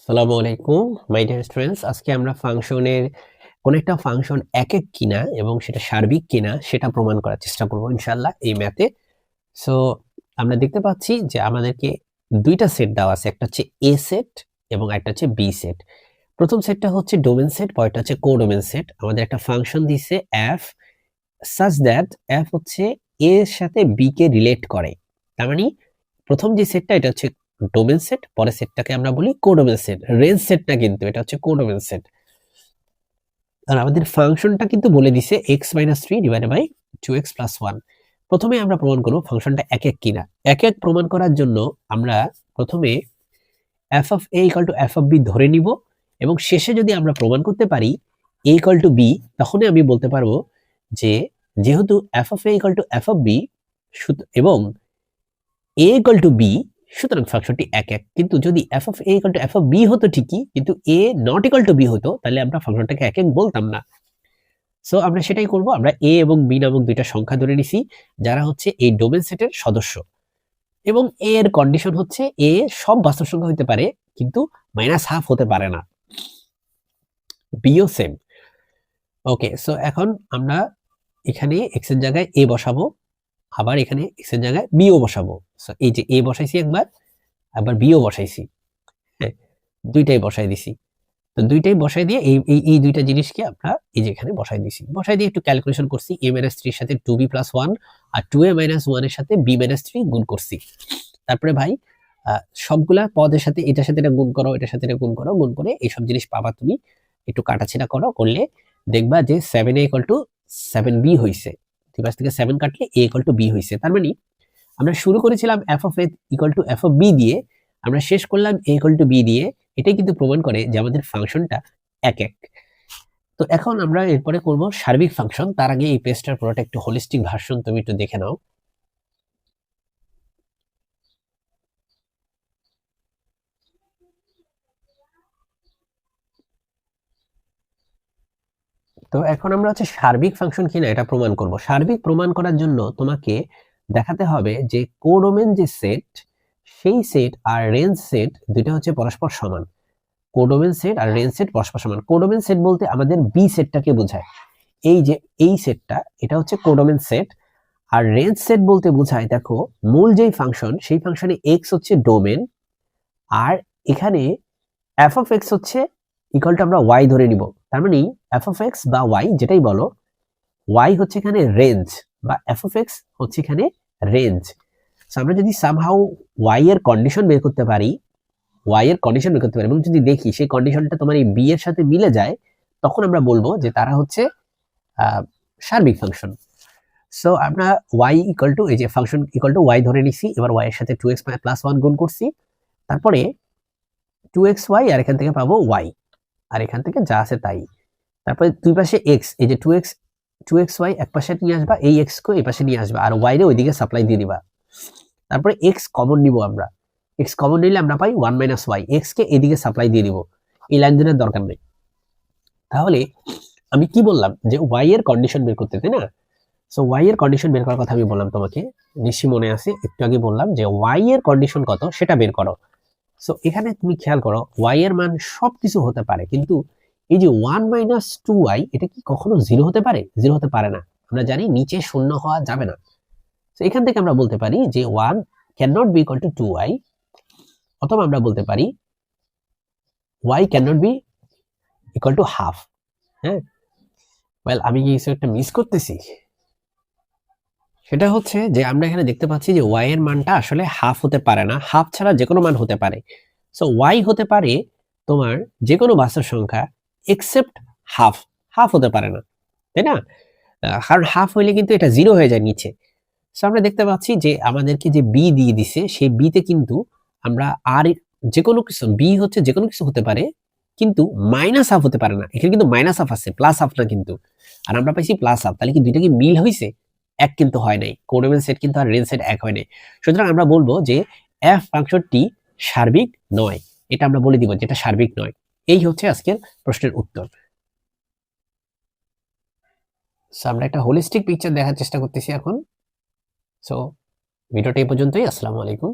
আসসালামু আলাইকুম my dear students আজকে আমরা ফাংশনের কোন একটা ফাংশন এক এক কিনা এবং সেটা সার্বিক কিনা সেটা প্রমাণ করার চেষ্টা করব ইনশাআল্লাহ এই ম্যাথে। সো আমরা দেখতে পাচ্ছি যে আমাদেরকে দুইটা সেট দেওয়া আছে, একটা হচ্ছে এ সেট এবং একটা হচ্ছে বি সেট প্রথম সেটটা হচ্ছে ডোমেন সেট পরেরটা হচ্ছে কোডোমেন সেট আমাদের একটা ফাংশন দিছে এফ সাজ দ্যাট এফ হচ্ছে এর সাথে বি কে রিলেট করে। তার মানে প্রথম যে সেটটা এটা হচ্ছে ডোমেন সেট পরের সেটটাকে আমরা বলি কোডোমেন সেট রেঞ্জ সেট না কিন্তু, এটা হচ্ছে কোডোমেন সেট আর আমাদের ফাংশনটা কিন্তু বলে দিছে x minus three divide by two x plus one প্রথমে আমরা প্রমাণ করব ফাংশনটা এক এক কিনা। এক এক প্রমাণ করার জন্য আমরা প্রথমে f of a equal to f of b ধরে নিব এবং শেষে যদি আমরা প্রমাণ করতে পারি এ ইকাল টু বি তখনই আমি বলতে পারব যে যেহেতু f of a equal to f of b এবং এ ইকাল টু বি সুতরাং ফাংশনটি এক এক। কিন্তু যদি f of a equal to f of b হতো ঠিকই, কিন্তু a not equal to b হতো, তাহলে আমরা ফাংশনটাকে এক এক বলতাম না। সো আমরা সেটাই করব। আমরা এ এবং বি নামক দুইটা সংখ্যা ধরে নিছি, যারা হচ্ছে এই ডোমেন সেটের সদস্য। এবং এ এর কন্ডিশন হচ্ছে এ সব বাস্তব সংখ্যা হতে পারে, কিন্তু মাইনাস হাফ হতে পারে না। বিও সেম ওকে সো এখন আমরা এখানে এক্সের জায়গায় এ বসাবো, আবার এখানে এক্সের জায়গায় বিও বসাবো। এই যে এ বসাইছি একবার, আবার বিও বসাইছি। হ্যাঁ দুইটাই বসাই দিছি। তো দুইটাই বসাই দিয়ে এই এই দুইটা জিনিসকে আমরা এই যে এখানে বসাই দিছি। বসাই দিয়ে একটু ক্যালকুলেশন করছি এ মাইনাস থ্রির সাথে টু বি প্লাস ওয়ান আর টু এ মাইনাস ওয়ানের সাথে বি মাইনাস থ্রি গুণ করছি। তারপরে ভাই সবগুলা পদের সাথে এটার সাথে এটা গুণ করো, এটার সাথে এটা গুণ করো, গুণ করে এইসব জিনিস পাবা তুমি। একটু কাটাছেড়া করো, করলে দেখবা যে seven a equal to seven b পাশ থেকে সেভেন কাটলে এ ইকাল টু বি হয়েছে তার মানে আমরা শুরু করেছিলাম f of a equal to f of b দিয়ে, আমরা শেষ করলাম এ ইকাল টু বি দিয়ে, এটাই কিন্তু প্রমাণ করে যে আমাদের ফাংশনটা এক এক। তো এখন আমরা এরপরে করব সার্বিক ফাংশন। তার আগে এই পেজটার পুরোটা একটু হোলিস্টিক ভার্সন তুমি একটু দেখে নাও। তো এখন আমরা হচ্ছে সার্বিক ফাংশন কিনা এটা প্রমাণ করব। সার্বিক প্রমাণ করার জন্য তোমাকে দেখাতে হবে যে কোডোমেন যে সেট সেই সেট আর রেঞ্জ সেট দুইটা হচ্ছে পরস্পর সমান। কোডোমেন সেট আর রেঞ্জ সেট পরস্পর সমান। কোডোমেন সেট বলতে আমাদের বি সেটটাকে বোঝায়। এই যে এই সেটটা এটা হচ্ছে কোডোমেন সেট আর রেঞ্জ সেট বলতে বোঝায়, দেখো, মূল যেই ফাংশন সেই ফাংশনে এক্স হচ্ছে ডোমেন আর এখানে এফ অফ এক্স হচ্ছে ইকুয়াল টু আমরা ওয়াই ধরে নিব। তার মানে এফ অফ এক্স বা ওয়াই যেটাই বলো ওয়াই হচ্ছে এখানে রেঞ্জ বা এফ অফ এক্স হচ্ছে এখানে রেঞ্জ আমরা যদি সামহাউ ওয়াই এর কন্ডিশন বের করতে পারি ওয়াই এর কন্ডিশন বের করতে পারি, এবং যদি দেখি সেই কন্ডিশনটা তোমার এই বি এর সাথে মিলে যায়, তখন আমরা বলব যে তারা হচ্ছে সার্বিক ফাংশন সো আমরা ওয়াই ইকুয়াল টু এই যে ফাংশন ইকুয়াল টু ওয়াই ধরে নিছি, এবার ওয়াই এর সাথে টু এক্স প্লাস ওয়ান গুণ করছি, তারপরে টু এক্স ওয়াই আর এখান থেকে পাবো ওয়াই আর এখান থেকে যা আছে তাই। তারপরে দুই পাশে এক্স এই যে two x two x y এক পাশে নিয়ে আসবা, এই এক্স কে এই পাশে নিয়ে আসবা, আর ওয়াই রে ওইদিকে সাপ্লাই দিয়ে দিবা। তারপরে এক্স কমন নিব আমরা। এক্স কমন নিলে আমরা পাই ওয়ান মাইনাস ওয়াই এক্স কে এদিকে সাপ্লাই দিয়ে দিব। এই লাইন দিনের দরকার নেই। তাহলে আমি কি বললাম? যে ওয়াই এর কন্ডিশন বের করতে, তাই না? সো ওয়াই এর কন্ডিশন বের করার কথা আমি বললাম তোমাকে। নিশ্চয়ই মনে আছে, একটু আগে বললাম যে ওয়াই এর কন্ডিশন কত, সেটা বের করো। সো এখানে তুমি খেয়াল করো ওয়াই এর মান সবকিছু হতে পারে, কিন্তু এই যে ওয়ান মাইনাস টু আই এটা কি কখনো জিরো হতে পারে? জিরো হতে পারে না। আমরা জানি নিচে শূন্য হওয়া যাবে না। তো এখান থেকে আমরা বলতে পারি যে one can not be equal to two y অথবা আমরা বলতে পারি y can not be equal to half হ্যাঁ? ওয়েল আমি কিছু একটা মিস করতেছি? সেটা হচ্ছে যে আমরা এখানে দেখতে পাচ্ছি যে ওয়াই এর মানটা আসলে হাফ হতে পারে না। হাফ ছাড়া যে কোনো মান হতে পারে। সো ওয়াই হতে পারে তোমার যে কোনো বাস্তব সংখ্যা এক্সেপ্ট হাফ হাফ হতে পারে না, তাই না? কারণ হাফ হইলে কিন্তু এটা জিরো হয়ে যায় নিচে। সো আমরা দেখতে পাচ্ছি যে আমাদেরকে যে বি দিয়ে দিছে, সেই বিতে কিন্তু আমরা আর যে কোনো কিছু বি হচ্ছে যে কোনো কিছু হতে পারে, কিন্তু মাইনাস হাফ হতে পারে না। এখানে কিন্তু মাইনাস হাফ আছে প্লাস হাফ না কিন্তু। আর আমরা পাইছি প্লাস হাফ তাহলে কি দুইটা কি মিল হয়েছে এক কিন্তু হয় নাই। কোডোমেন সেট কিন্তু আর রেঞ্জ সেট এক হয় নাই। সুতরাং আমরা বলব যে এফ ফাংশনটি সার্বিক নয়। এটা আমরা বলে দিব যেটা সার্বিক নয়। এই হচ্ছে আজকের প্রশ্নের উত্তর। সো আমরা একটা হোলিস্টিক পিকচার দেখার চেষ্টা করতেছি এখন। সো ভিডিওটা এই পর্যন্তই। আসসালামু আলাইকুম।